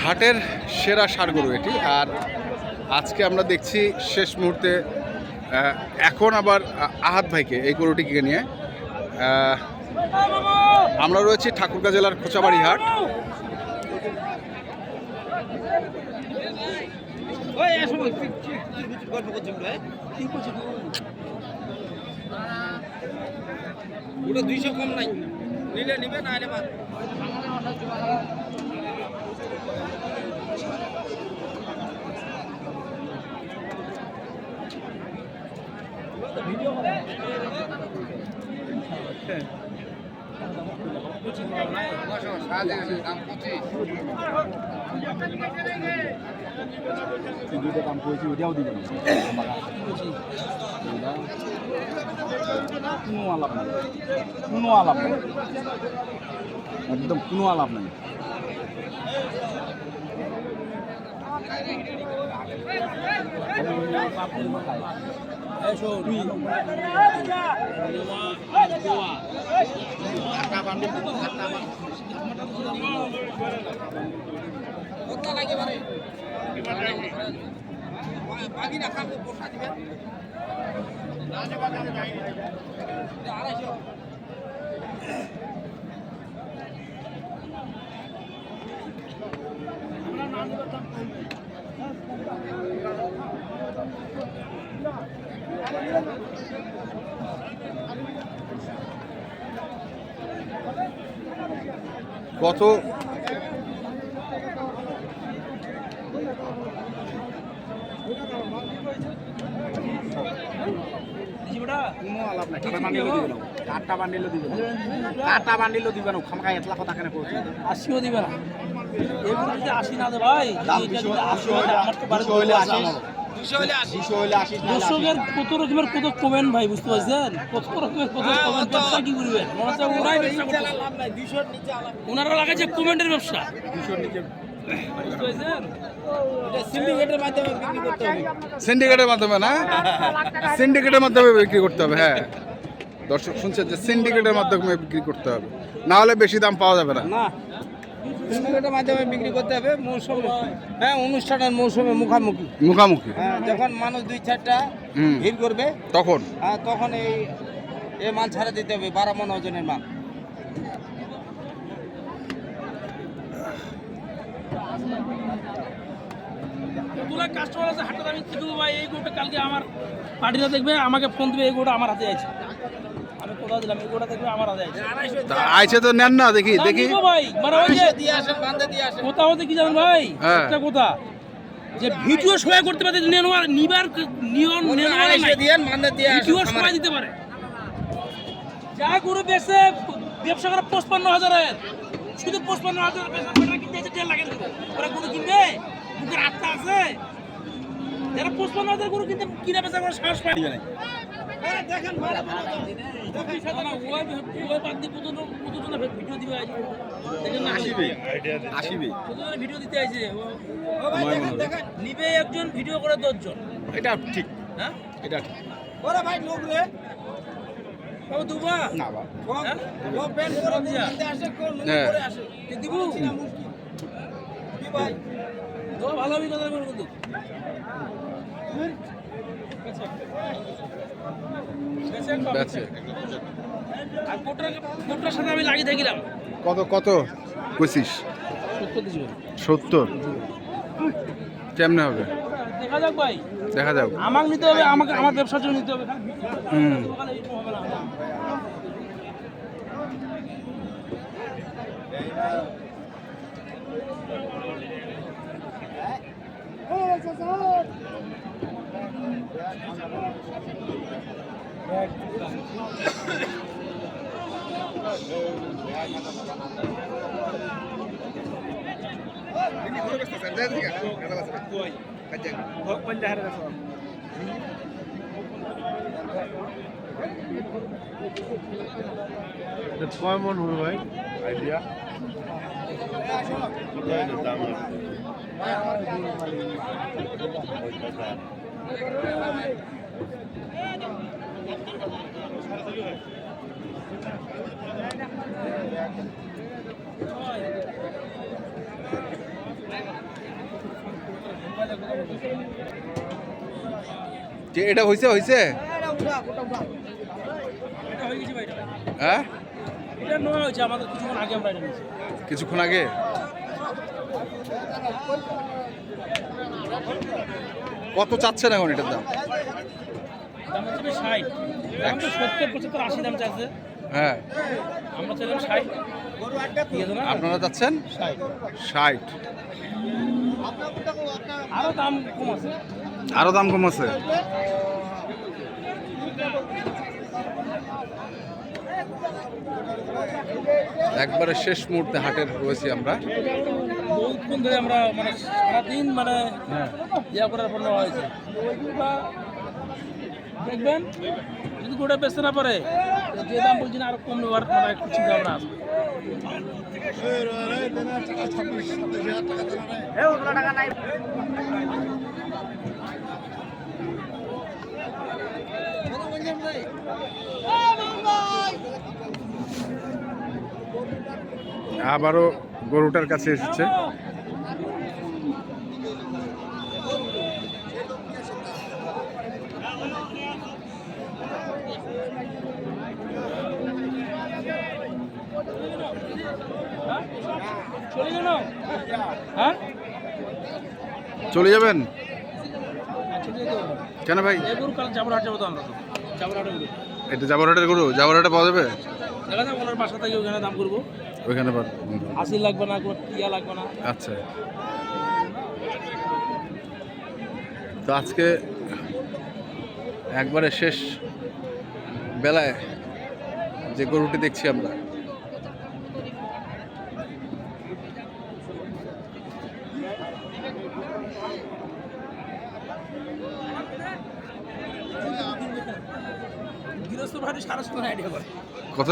হাটের সেরা সার গরু এটি। আর আজকে আমরা দেখছি শেষ মুহূর্তে এখন আবার আহাত ভাইকে এই গরুটিকে নিয়ে। আমরা রয়েছি ঠাকুরগাঁ জেলার খোঁচাবাড়ি হাট। দুইশো কম নাই। নিলে নিবে না দুইটা দাম করেছি ওইটাও দিবেন কোনো আলাপ নাই কোনো আলাপ নাই একদম কোনো আলাপ নাই মানে বাকি না খাব পোষা দিবে আড়াইশো নাই কাটা বান্ডিলও দিবেন কাটা বান্ডিলও দিবেন কাটা খামকা এতলা কথা কেন করছি আশিও দিবে না। এগুলো যদি আশি না দে ভাই আশি হলে আসি দুশো হইলে আসিস না দর্শকের কত রকমের কত কমেন্ট ভাই বুঝতে পারছেন? কত রকমের কত হ্যাঁ, কমেন্ট ব্যবসা কি করবেন? মনে হচ্ছে ওরাই ব্যবসা করতেছে। লাভ নাই দুশোর নিচে আলাপ ওনারা লাগাচ্ছে কমেন্টের ব্যবসা। দুশোর নিচে বুঝতে পারছেন? এটা সিন্ডিকেটের মাধ্যমে বিক্রি করতে হবে। সিন্ডিকেটের মাধ্যমে না? সিন্ডিকেটের মাধ্যমে বিক্রি করতে হবে হ্যাঁ। দর্শক শুনছেন যে সিন্ডিকেটের মাধ্যমে বিক্রি করতে হবে। না হলে বেশি দাম পাওয়া যাবে না। সিন্ডিকেটের মাধ্যমে বিক্রি করতে হবে মৌসুমে হ্যাঁ অনুষ্ঠানের মৌসুমে মুখামুখি। মুখামুখি। হ্যাঁ যখন মানুষ দুই চারটা হুম। ভিড় করবে তখন? হ্যাঁ তখন এই এ মাল ছাড়া দিতে হবে বারো মন ওজনের মাল। তোলা কাস্টমার আছে হাটে আমি কি দেবো ভাই এই গোটা কালকে আমার পার্টিরা দেখবে আমাকে ফোন দিবে এই গোটা আমার হাতে আছে। কোথাও দিলাম এই দেখবে আমার হাতে আইছে তো নেন না দেখি দেখি। ভাই মানে ওই যে দিয়ে আসেন বান্ধে দিয়ে আসেন। কোথা হতে কি জানেন ভাই? হ্যাঁ। একটা কথা? যে ভিডিও সবাই করতে পারে নেওয়ার নিবার নিয়ম নেওয়ার ভিডিও আসেন দিতে পারে। যা গরু বেচে ব্যবসা করে পঁচপান্ন হাজারের। শুধু পঁচপান্ন হাজার কিনতে আছে দেড় গরু। ওরা গরু কিনবে? বুকের আত্মা আছে? যারা পঁচপান্ন হাজার গরু কিনতে কিনে বেচা করে সাহস পায় না। দেখেন ভিডিও দিতে নিবে একজন ভিডিও করে দশজন এটা ঠিক হ্যাঁ এটা ঠিক ওরে ভাই লোক রে ও দুবা না বা ও? প্যান্ট করে আসে কোন। করে কে দিব কি ভাই তো ভালো অভিজ্ঞতা করব কিন্তু বেচে কম। বেচে আর কোটার কোটার সাথে আমি লাগিয়ে থাকিলাম কত কত? পঁচিশ। সত্তর। কেমনে হবে? দেখা যাক ভাই। দেখা যাক। আমাকে নিতে হবে আমাকে আমার ব্যবসার জন্য নিতে হবে। হুম। দোকানে এরকম হবে না কয় মন হবে ভাই আইডিয়া দাম যে এটা হয়েছে হয়েছে এটা হয়ে ভাই নেওয়া হয়েছে আমাদের কিছুক্ষণ আগে আমরা এটা নিয়েছি কিছুক্ষণ আগে? কত চাচ্ছেন এখন এটার দাম? দাম হচ্ছে ষাট। এখন তো সত্তর পঁচাত্তর আশি দাম চাইছে। হ্যাঁ। আমরা চাইলাম ষাট। আপনারা চাচ্ছেন ষাট। আরও দাম কম আছে। আরও দাম কম আছে? একবারে শেষ মুহূর্তে হাটের রয়েছি আমরা। বহুক্ষণ ধরে আমরা মানে সারাদিন মানে হ্যাঁ। ইয়া করার পর নেওয়া হয়েছে। দেখবেন? যদি গোটা বেচতে না পারে, যে দাম বলছি না, আরও কম নেওয়ার মানে একটু চিন্তা ভাবনা আছে। আবারও গরুটার কাছে এসেছে। হ্যাঁ? চলে যাবেন? হ্যাঁ, কেন ভাই? এই গরু কাল জাবরহাট যাব তো আমরা তো। জাবরহাটে গরু এটা জাবরহাটের গরু? জাবরহাটে পাওয়া যাবে? দেখা যাক ওনার বাসা থেকে ওখানে দাম করব। ওইখানে আশি লাগবে না ইয়া লাগবে না। আচ্ছা। তো আজকে একবারে শেষ বেলায় যে গরুটি দেখছি আমরা গৃহস্থ ভাড়ি সাড়ে ছয় আইডিয়া করে কত?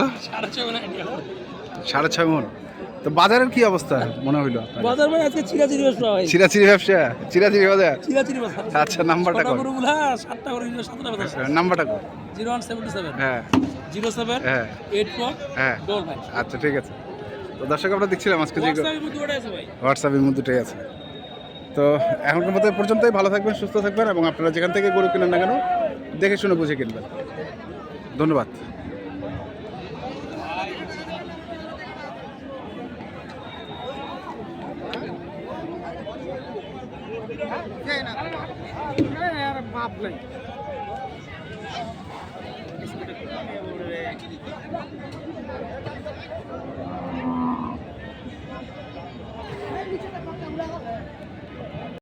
সাড়ে ছয় মন তো বাজারের কি অবস্থা মনে হইল বাজার আজকে চিরাচিরি ব্যবসা হয় চিরাচিরি ব্যবসা? চিরাচিরি বাজার? চিরাচিরি বাজার আচ্ছা নাম্বারটা গরুগুলা বাজার। নাম্বারটা হ্যাঁ। হ্যাঁ। হ্যাঁ। ডবল আচ্ছা ঠিক আছে। তো দর্শক আমরা দেখছিলাম আজকে যে আছে মধ্যে আছে। তো এখনকার মতো পর্যন্তই। ভালো থাকবেন সুস্থ থাকবেন এবং আপনারা যেখান থেকে গরু কিনেন না কেন দেখে শুনে বুঝে কিনবেন। ধন্যবাদ। বাপ নাই